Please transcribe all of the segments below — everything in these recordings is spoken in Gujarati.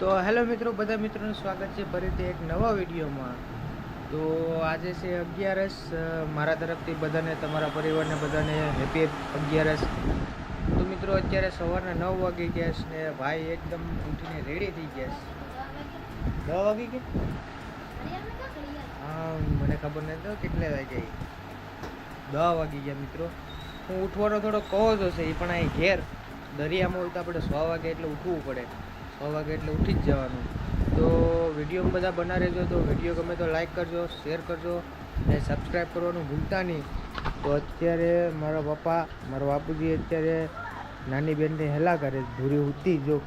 તો હેલો મિત્રો, બધા મિત્રોનું સ્વાગત છે ફરીથી એક નવા વિડીયોમાં. તો આજે છે અગિયારસ મારા તરફથી બધાને, તમારા પરિવારને બધાને હેપી અગિયારસ. તો મિત્રો, અત્યારે સવારના નવ વાગી ગયા છે ને ભાઈ એકદમ ઉઠીને રેડી થઈ ગયા છે. નવ વાગી ગયા? હા, મને ખબર નહીં તો કેટલા વાગે દસ વાગી ગયા મિત્રો. હું ઉઠવાનો થોડો કહો જ હશે એ પણ અહીં ઘેર. દરિયામાં હોય તો આપણે સો વાગે એટલે ઉઠવું પડે. સો વાગે એટલે ઉઠી જ જવાનું. તો વીડિયો બધા બના રહેજો, તો વીડિયો ગમે તો લાઈક કરજો શેર કરજો, ને સબસ્ક્રાઈબ કરવાનું ભૂલતા નહીં. તો અત્યારે મારા પપ્પા, મારા બાપુજી અત્યારે નાની બેનને હેલા કરે છે. ધૂરી ઉતી જો.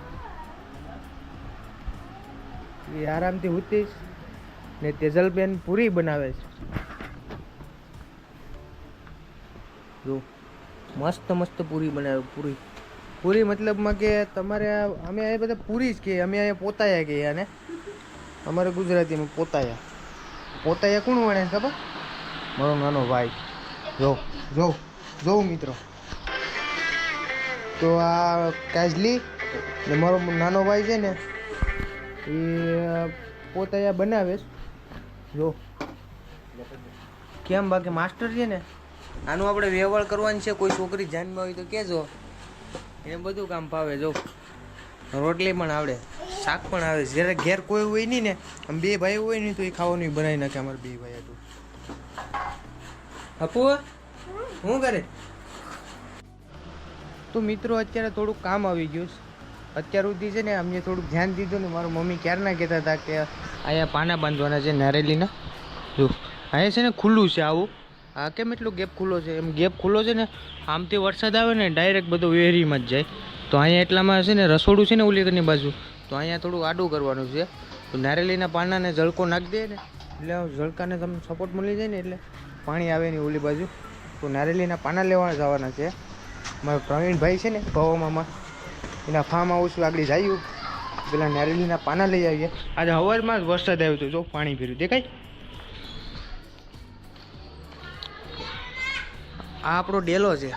એ આરામથી ઉતીશ ને તેજલબેન પૂરી બનાવે છે. જો મસ્ત મસ્ત પૂરી બનાવે, પૂરી. પૂરી મતલબમાં કે તમારે અમે અહીંયા બધા પૂરી જ કહીએ અમે અહીંયા પોતાયા કહીએ અને અમારે ગુજરાતીમાં પોતાયા. પોતાયા કોણ વણે ખબર? મારો નાનો ભાઈ. જો જો જોઉં મિત્રો. તો આ કાજલી ને મારો નાનો ભાઈ છે ને, એ પોતાયા બનાવે જો. કેમ બાકી માસ્ટર છે ને? આનું આપણે વ્યવહાર કરવાની છે, કોઈ છોકરી જાનમાં હોય તો કહેજો એને બધું કામ ફાવે, જો. રોટલી પણ આવડે, શાક પણ આવે. જ્યારે ઘેર કોઈ હોય નહીં ને, આમ બે ભાઈ હોય નહીં તો એ ખાવાનું બનાવી નાખે અમારે બે ભાઈ હતું. હપુ શું કરે? તો મિત્રો, અત્યારે થોડુંક કામ આવી ગયું અત્યાર સુધી છે ને, અમને થોડુંક ધ્યાન દીધું ને, મારું મમ્મી ક્યારના કહેતા હતા કે અહીંયા પાના બાંધવાના છે, નારેલીના. જો, અહીંયા છે ને, ખુલ્લું છે આવું. આ કેમ એટલો ગેપ ખુલ્લો છે? એમ ગેપ ખુલ્લો છે ને, આમથી વરસાદ આવે ને ડાયરેક્ટ બધો વેરીમાં જ જાય. તો અહીંયા એટલામાં છે ને, રસોડું છે ને ઉલીકરની બાજુ, તો અહીંયા થોડું આડું કરવાનું છે. તો નારેલીના પાનાને ઝળકો નાખી દે ને, એટલે જળકાને તમને સપોર્ટ મળી જાય ને, એટલે પાણી આવે ને ઓલી બાજુ. તો નારેલીના પાના લેવા જવાના છે. મારા પ્રવીણભાઈ છે ને ભવામાં એના ફાર્મ હાઉસ આગળ જઈએ પેલા નારેલીના પાના લઈ આવીએ. આજે હવારમાં જ વરસાદ આવ્યો હતો જો પાણી ભર્યું. દેખાય? આ આપણો ડેલો છે.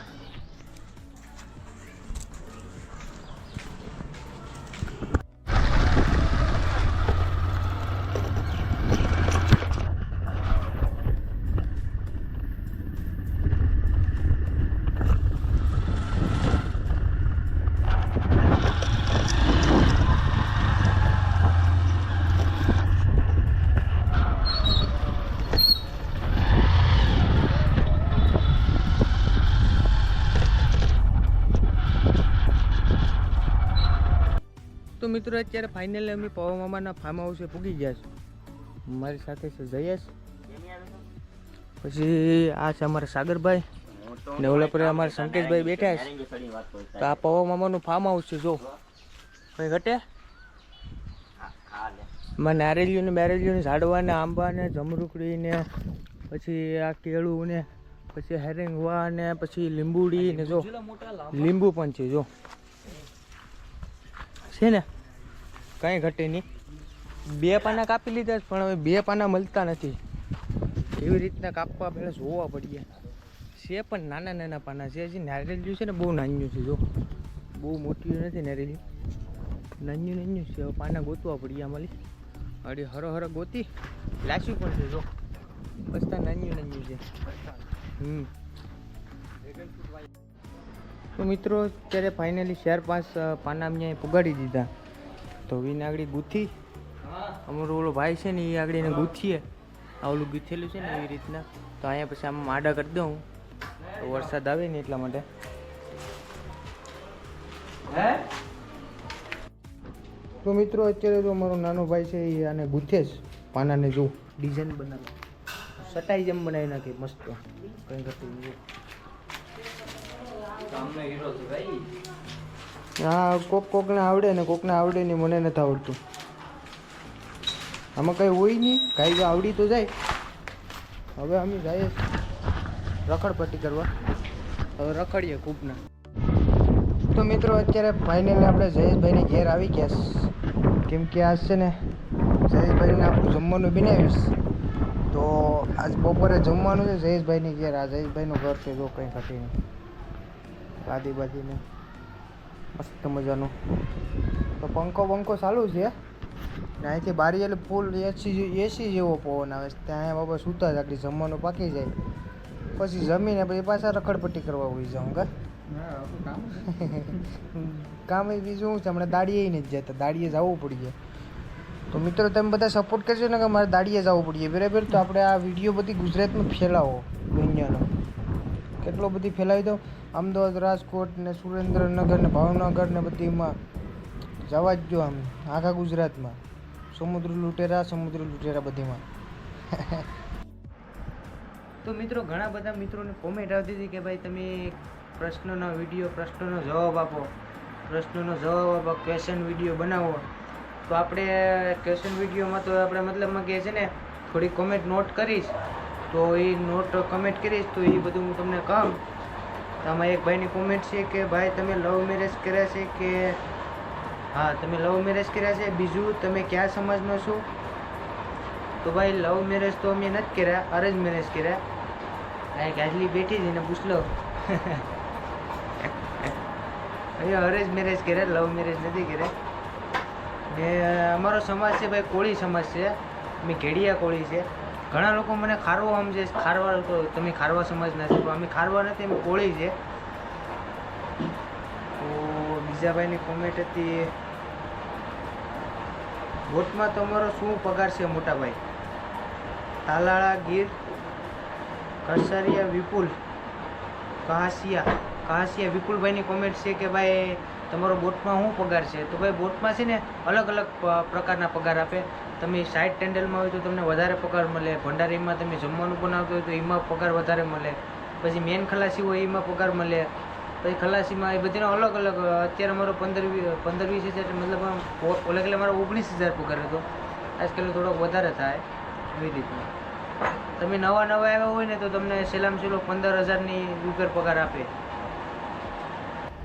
મિત્રો, અત્યારે ફાઇનલી અમે પવા મામાના ફાર્મ હાઉસે પૂગી ગયા છે. મારી સાથે છે જયેશ. પછી આ છે અમારા સાગરભાઈ. ને ઓલા પર અમારા સંકેશભાઈ બેઠા છે. તો આ પવા મામાનું ફાર્મ હાઉસ છે, જો. કઈ ઘટે? માં નારેલીઓ ને બેરેલીઓ ને ઝાડવા ને આંબા ને જમરૂકડી ને પછી આ કેળું ને પછી હેરિંગવા ને પછી લીંબુડી ને જો. લીંબુ પણ છે, જો. છે ને? કાંઈ ઘટે નહીં. બે પાના કાપી લીધા છે, પણ હવે બે પાના મળતા નથી. એવી રીતના કાપવા પહેલાં જોવા પડીએ. છે પણ નાના નાના પાના. છે હજી નારિયેળ છે ને બહુ નાન્યું છે જો. બહુ મોટી નથી નારિયેળ નાન્યું નાન્યું છે હવે પાના ગોતવા પડીએ મળી અડી હરો હરો ગોતી. લાસ્યું પણ છે જો. બસતા નાન્યું નાન્યું છે. હમ. તો મિત્રો અત્યારે ફાઇનલી ચાર પાંચ પાના અહીંયા પુગાડી દીધા. તો વિને આગળ ગુથી. અમારો ઓલો ભાઈ છે ને એ આગળ એને ગુથીએ. આ ઓલું ગૂંથેલું છે ને એવી રીતના. તો અહીંયા પછી આમ માડા કરી દઉં. તો વરસાદ આવે ને એટલા માટે. તો મિત્રો અત્યારે જો મારો નાનો ભાઈ છે એ આને ગુથે જ. પાનાને જો ડિઝાઇન બનાવે. સટાઈ જેમ બનાવી નાખે મસ્ત. કંઈ ઘટતું નહીં. હા કોક કોકને આવડે ને કોકને આવડે નહીં મને નથી આવડતું. આમાં કંઈ હોય નહીં કાંઈ આવડી તો જાય. હવે અમે જઈએ રખડપટ્ટી કરવા. હવે રખડીએ કૂપના. તો મિત્રો અત્યારે ફાઇનલી આપણે જયેશભાઈને ઘેર આવી ગયા કેમ કે આજ છે ને જયેશભાઈને આપણું જમવાનું બનાવીશ તો આજ બપોરે જમવાનું છે જયેશભાઈની ઘેર. આ જયેશભાઈનું ઘર છે જો કંઈ ઘટી નહીં. ગાદી બાદીને. મસ્ત મજાનું. તો પંખો પંખો ચાલુ છે. ને અહીંથી બારી એટલે ફૂલ એસી એસી જેવો પવન આવે છે. ત્યાં બાબા સૂતા જાગડી જમવાનું પાકી જાય. પછી જમીને પછી પાછા રખડપટ્ટી કરવા હોય જાઉં કા? કામ બીજું શું છે? હમણાં દાડીએ નથી જતા. દાડીએ જવું પડીએ. તો મિત્રો, તમે બધા સપોર્ટ કરશો ને કે મારે દાડીએ જવું પડીએ. બરાબર? તો આપણે આ વીડિયો બધી ગુજરાતમાં ફેલાવો દુનિયાનો. કેટલો બધી ફેલાવી દો અમદાવાદ રાજકોટ ને સુરેન્દ્રનગર ને ભાવનગર ને બધીમાં જવા જ જો આમ, આખા ગુજરાતમાં. સમુદ્ર લૂંટેરા સમુદ્ર લૂંટેરા બધીમાં. તો મિત્રો, ઘણા બધા મિત્રોને કોમેન્ટ આવતી હતી કે ભાઈ તમે પ્રશ્નનો વીડિયો, પ્રશ્નનો જવાબ આપો. પ્રશ્નનો જવાબ આપો ક્વેશ્ચન વીડિયો બનાવો. તો આપણે ક્વેશ્ચન વિડીયોમાં તો આપણે મતલબમાં કે છે ને, થોડી કોમેન્ટ નોટ કરીશ. તો એ નોટ કમેન્ટ કરીશ, તો એ બધું હું તમને કહું. તો આમાં એક ભાઈની કોમેન્ટ છે કે, ભાઈ, તમે લવ મેરેજ કર્યા છે કે હા, તમે લવ મેરેજ કર્યા છે? બીજું, તમે કયા સમાજનો છો? તો ભાઈ લવ મેરેજ તો અમે નથી કર્યા અરેન્જ મેરેજ કર્યા. આ ગાજલી બેઠી છે ને, પૂછ લો. હવે અરેન્જ મેરેજ કર્યા લવ મેરેજ નથી કર્યા. ને અમારો સમાજ છે ભાઈ, કોળી સમાજ છે. અમે ઘેડિયા કોળી છે. ઘણા લોકો મને ખારવા સમજે. ખારવા તમે ખારવા સમજ નથી પણ અમે ખારવા નથી, અમે કોળી છે. તો બીજા ભાઈની કોમેન્ટ હતી વોટમાં તમારો શું પગાર છે, મોટા ભાઈ? તાલાળા, ગીર કસારિયા વિપુલ કહાસિયા કહાસિયા વિપુલભાઈની કોમેન્ટ છે કે, ભાઈ તમારો બોટમાં શું પગાર છે? તો ભાઈ બોટમાં છે ને અલગ અલગ પ્રકારના પગાર આપે. તમે સાઈડ ટેન્ડલમાં હોય તો તમને વધારે પગાર મળે. ભંડારીમાં તમે જમવાનું બનાવતો હોય તો એમાં પગાર વધારે મળે. પછી મેન ખલાસી હોય એમાં પગાર મળે. પછી ખલાસીમાં એ બધીનો અલગ અલગ, અત્યારે મારો પંદર પંદર વીસ હજાર મતલબ અલગ એટલે મારો ઓગણીસ હજાર પગાર હતો. આજકાલ થોડોક વધારે થાય એવી રીતના તમે નવા નવા આવ્યા હોય ને તો તમને સેલામ સેલો પંદર હજારની ઉપર પગાર આપે.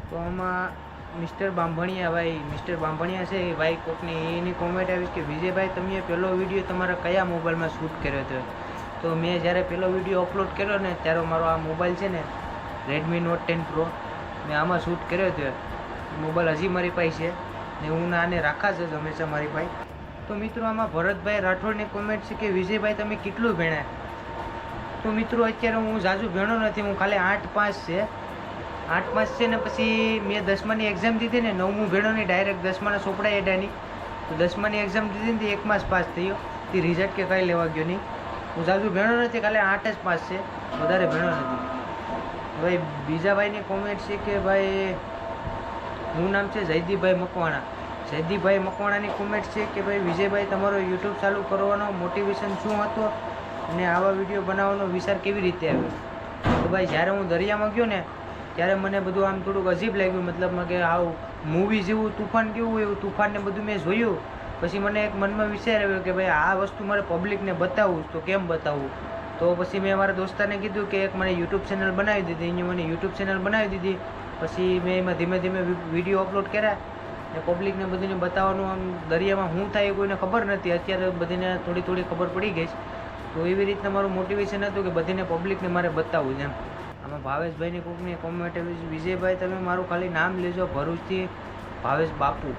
તો આમાં મિસ્ટર બાંભણિયા ભાઈ, મિસ્ટર બાંભણિયા છે ભાઈ કોકની એની કોમેન્ટ આવી કે, વિજયભાઈ, તમે પહેલો વીડિયો તમારા કયા મોબાઈલમાં શૂટ કર્યો હતો? તો મેં જ્યારે પહેલો વીડિયો અપલોડ કર્યો ને, ત્યારે મારો આ મોબાઈલ છે ને રેડમી નોટ ટેન પ્રો મેં આમાં શૂટ કર્યો હતો. મોબાઈલ હજી મારી પાસે છે ને હું આને રાખા જ હંમેશા મારી પાસે. તો મિત્રો, આમાં ભરતભાઈ રાઠોડની કોમેન્ટ છે કે, વિજયભાઈ, તમે કેટલું ભણ્યા? તો મિત્રો, અત્યારે હું જાજુ ભણ્યો નથી, હું ખાલી આઠ પાંચ છે. આઠ માસ છે ને પછી મેં દસમાની એક્ઝામ દીધી ને નવમું ભેળોની ડાયરેક્ટ દસમાના સોપડા એડાની તો દસમાની એક્ઝામ દીધી ને તે એક માસ પાસ થયો. તે રિઝલ્ટ કે કાંઈ લેવા ગયો નહીં. હું જાજુ ભેણો નથી, કાલે આઠ જ પાસ છે. વધારે ભેણો નથી. ભાઈ, બીજા ભાઈની કોમેન્ટ છે કે ભાઈ, હું નામ છે જયદીપભાઈ મકવાણા. જયદીપભાઈ મકવાણાની કોમેન્ટ છે કે ભાઈ, વિજયભાઈ, તમારો યુટ્યુબ ચાલુ કરવાનો મોટિવેશન શું હતો? અને આવા વીડિયો બનાવવાનો વિચાર કેવી રીતે આવ્યો? તો ભાઈ, જ્યારે હું દરિયામાં ગયો ને ત્યારે મને બધું આમ થોડુંક અજીબ લાગ્યું, મતલબમાં કે આવું મૂવી જેવું તુફાન કેવું એવું તુફાન ને બધું મેં જોયું. પછી મને એક મનમાં વિચાર આવ્યો કે ભાઈ આ વસ્તુ મારે પબ્લિકને બતાવવું તો કેમ બતાવવું તો પછી મેં મારા દોસ્તાને કીધું કે એક મને યુટ્યુબ ચેનલ બનાવી દીધી, એને મને યુટ્યુબ ચેનલ બનાવી દીધી. પછી મેં એમાં ધીમે ધીમે વીડિયો અપલોડ કર્યા. ને પબ્લિકને બધીને બતાવવાનું આમ દરિયામાં હું થાય કોઈને ખબર નથી. અત્યારે બધીને થોડી થોડી ખબર પડી ગઈ છે. તો એવી રીતના મારું મોટિવેશન હતું કે બધીને પબ્લિકને મારે બતાવવું છે એમ. આમાં ભાવેશભાઈની કોકની કોમેન્ટ આવી વિજયભાઈ, તમે મારું ખાલી નામ લેજો, ભરૂચથી ભાવેશ બાપુ.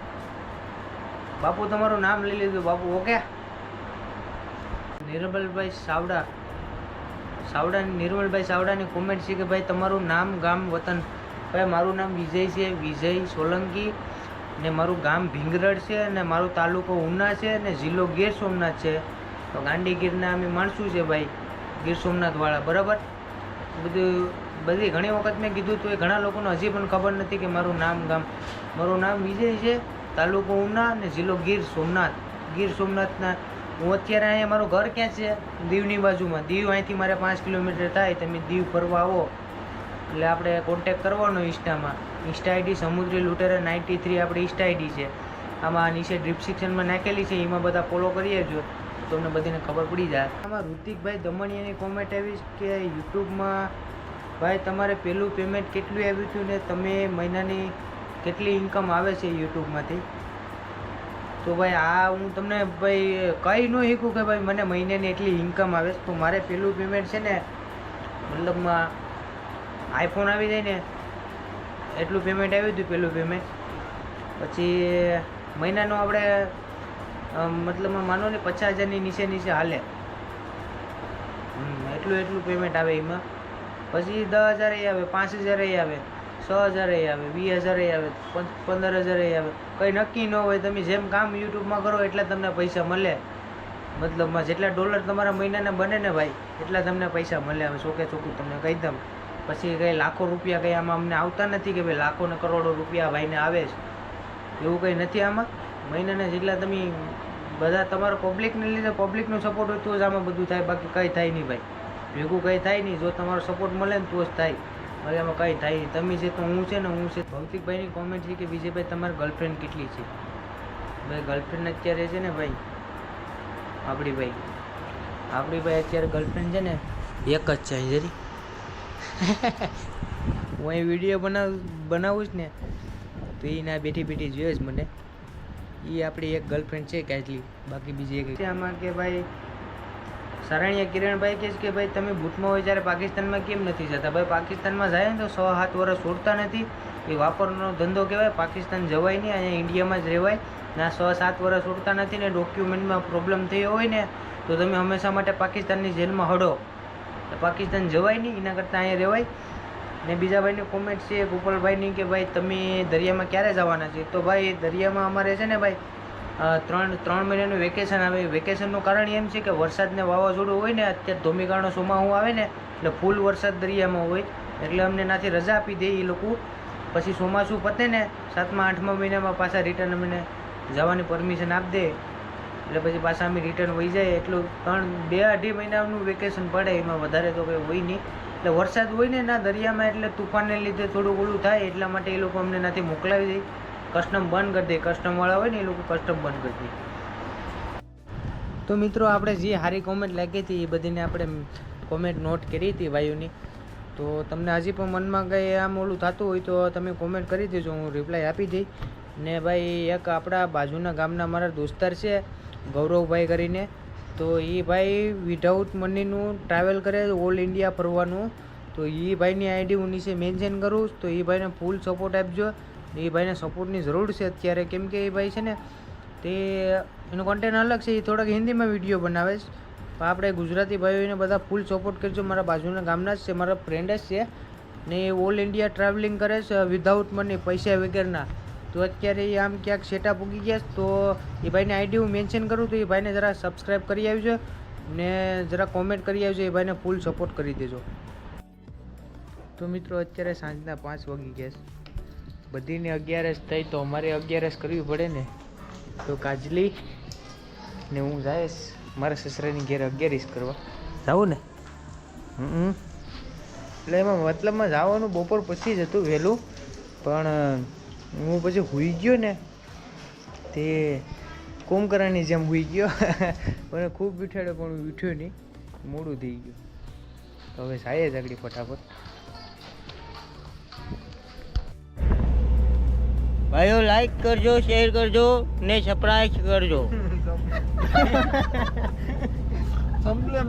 બાપુ, તમારું નામ લઈ લીધું બાપુ, ઓકે? નિર્મલભાઈ સાવડા. સાવડા, નિર્મલભાઈ સાવડાની કોમેન્ટ છે કે ભાઈ, તમારું નામ, ગામ, વતન. ભાઈ, મારું નામ વિજય છે, વિજય સોલંકી ને મારું ગામ ભીંગરડ છે અને મારું તાલુકો ઉના છે અને જિલ્લો ગીર સોમનાથ છે. તો ગાંડી ગીરના અમે માણસું છે ભાઈ, ગીર સોમનાથવાળા, બરાબર? બધું બધી ઘણી વખત મેં કીધું તું, એ ઘણા લોકોને હજી પણ ખબર નથી કે મારું નામ ગામ. મારું નામ વિજય છે, તાલુકો ઉના અને જિલ્લો ગીર સોમનાથ. ગીર સોમનાથના, હું અત્યારે અહીંયા મારું ઘર ક્યાં છે? દીવની બાજુમાં. દીવ અહીંથી મારે પાંચ કિલોમીટર થાય, તમે દીવ ફરવા આવો. એટલે આપણે કોન્ટેક કરવાનો ઇન્સ્ટામાં. ઇન્સ્ટા આઈડી સમુદ્રી લૂંટેરા નાઇન્ટી થ્રી, આપણી ઇન્સ્ટા આઈડી છે. આમાં નીચે ડિસ્ક્રિપ્શનમાં નાખેલી છે, એમાં બધા ફોલો કરી જો. તમને બધીને ખબર પડી જાય. આમાં ઋતિકભાઈ દમણિયાની કોમેન્ટ આવી કે યુટ્યુબમાં, ભાઈ, તમારે પહેલું પેમેન્ટ કેટલું આવ્યું હતું ને તમે મહિનાની કેટલી ઇન્કમ આવે છે યુટ્યુબમાંથી? તો ભાઈ, આ હું તમને ભાઈ કહી ન શીખું કે ભાઈ મને મહિનાની એટલી ઇન્કમ આવે તો મારે પહેલું પેમેન્ટ છે ને, મતલબમાં આઈફોન આવી જાય ને, એટલું પેમેન્ટ આવ્યું હતું પહેલું પેમેન્ટ પછી મહિનાનું આપણે મતલબમાં માનો ને પચાસ હજારની નીચે નીચે હાલે. એટલું એટલું પેમેન્ટ આવે એમાં. પછી દસ હજાર એ આવે, પાંચ હજાર એ આવે, છ હજાર આવે, વીસ હજાર આવે પં- પંદર હજાર આવે. કંઈ નક્કી ન હોય, તમે જેમ કામ યુટ્યુબમાં કરો એટલા તમને પૈસા મળે. મતલબમાં જેટલા ડોલર તમારા મહિનાના બને ને ભાઈ, એટલા તમને પૈસા મળે. હવે ચોકે ચોખ્ખું તમને કહી દઉં. પછી કંઈ લાખો રૂપિયા કંઈ આમાં અમને આવતા નથી કે ભાઈ લાખો ને કરોડો રૂપિયા ભાઈને આવે છે. એવું કંઈ નથી આમાં? મહિનાના જેટલા તમે બધા તમારો પબ્લિકને લીધે પબ્લિકનો સપોર્ટ હોય તો જ આમાં બધું થાય, બાકી કંઈ થાય નહીં ભાઈ. ભેગું કંઈ થાય નહીં, જો તમારો સપોર્ટ મળે ને તો જ થાય. હવે આમાં કંઈ થાય નહીં. તમે છે તો હું છે ને હું છે. ભૌતિકભાઈની કોમેન્ટ છે કે વિજયભાઈ, તમારી ગર્લફ્રેન્ડ કેટલી છે? ભાઈ ગર્લફ્રેન્ડ અત્યારે છે ને ભાઈ, આપણી ભાઈ. આપણી ભાઈ અત્યારે ગર્લફ્રેન્ડ છે ને એક જ છે જરી. હું અહીં વીડિયો બનાવ, બનાવું જ ને, તો એ ના બેઠી બેઠી જોઈએ જ મને. એ આપણી એક ગર્લફ્રેન્ડ છે કેટલી બાકી બીજી એક આમાં કે ભાઈ સારણિયા કિરણભાઈ કહે છે કે ભાઈ, તમે બૂટમાં હોય ત્યારે પાકિસ્તાનમાં કેમ નથી જતા? ભાઈ, પાકિસ્તાનમાં જાય ને તો સો સાત વર્ષ છોડતા નથી. એ વાપરનો ધંધો કહેવાય, પાકિસ્તાન જવાય નહીં, અહીંયા ઇન્ડિયામાં જ રહેવાય. ના સો સાત વર્ષ છોડતા નથી ને ડોક્યુમેન્ટમાં પ્રોબ્લેમ થયો હોય ને, તો તમે હંમેશા માટે પાકિસ્તાનની જેલમાં હડો. પાકિસ્તાન જવાય નહીં, એના કરતાં અહીંયા રહેવાય. ને બીજા ભાઈની કોમેન્ટ છે, ગોપાલભાઈની કે ભાઈ તમે દરિયામાં ક્યારે જવાના છે? તો ભાઈ દરિયામાં અમારે છે ને ભાઈ ત્રણ ત્રણ મહિનાનું વેકેશન આવે. વેકેશનનું કારણ એમ છે કે વરસાદને વાવાઝોડું હોય ને, અત્યારે ધોમીકાળનો સોમાહું આવે ને, એટલે ફૂલ વરસાદ દરિયામાં હોય. એટલે અમને નાથી રજા આપી દે એ લોકો. પછી ચોમાસું પતે ને, સાતમા, આઠમા મહિનામાં પાછા રિટર્ન અમને જવાની પરમિશન આપી દે. એટલે પછી પાછા અમે રિટર્ન વહી જાય. એટલું ત્રણ, બે, અઢી મહિનાનું વેકેશન પડે. એમાં વધારે તો કંઈ હોય નહીં. એટલે વરસાદ હોય ને ના દરિયામાં એટલે તુફાનને લીધે થોડું ઓલું થાય, એટલા માટે એ લોકો અમને નથી મોકલાવી દે. કસ્ટમ બંધ કરી દે. કસ્ટમવાળા હોય ને એ લોકો કસ્ટમ બંધ કરી દે. તો મિત્રો, આપણે જે સારી કોમેન્ટ લાગી હતી, એ બધીને આપણે કોમેન્ટ નોટ કરી હતી વાયુની તો તમને હજી પણ મનમાં કંઈ આમ ઓલું થતું હોય તો તમે કોમેન્ટ કરી દેજો, હું રિપ્લાય આપી દઈ ને ભાઈ, એક આપણા બાજુના ગામના મારા દોસ્તાર છે, ગૌરવભાઈ કરીને. તો એ ભાઈ વિધાઉટ મનીનું ટ્રાવેલ કરે ઓલ ઇન્ડિયા ફરવાનું. તો એ ભાઈની આઈડી હું નીચે મેન્શન કરું, તો એ ભાઈને ફૂલ સપોર્ટ આપજો. એ ભાઈને સપોર્ટની જરૂર છે અત્યારે. કેમ કે એ ભાઈ છે ને, તે એનો કોન્ટેન્ટ અલગ છે એ થોડાક હિન્દીમાં વીડિયો બનાવે છે. તો આપણે ગુજરાતી ભાઈઓને બધા ફૂલ સપોર્ટ કરજો. મારા બાજુના ગામના જ છે, મારા ફ્રેન્ડ જ છે. ને એ ઓલ ઇન્ડિયા ટ્રાવેલિંગ કરે છે વિધાઉટ મની પૈસા વગરના. તો અત્યારે એ આમ ક્યાંક સેટઅપ ઉગી ગયા તો એ ભાઈને આઈડી હું મેન્શન કરું તો એ ભાઈને જરા સબસ્ક્રાઈબ કરી આવજો ને જરા કોમેન્ટ કરી આવજો એ ભાઈને ફૂલ સપોર્ટ કરી દેજો. તો મિત્રો અત્યારે સાંજના પાંચ વાગી ગયા બધીને અગિયારસ થઈ તો અમારે અગિયારસ કરવી પડે ને. તો કાજલી ને હું જાઈશ મારા સસરાની ઘેર અગિયારીસ કરવા. જાઉં ને. હમ એટલે એમાં મતલબમાં જવાનું બપોર પછી જ હતું વહેલું. પણ હું પછી હુઈ ગયો ને તે કુંભકરણની જેમ હુઈ ગયો. મને ખૂબ બીઠાડ્યો પણ હું ઉઠ્યો નહીં મોડું થઈ ગયું. તો હવે જાય ઝઘડી ફટાફટ. ભાઈઓ લાઈક કરજો શેર કરજો ને સપ્રાઈઝ કરજો.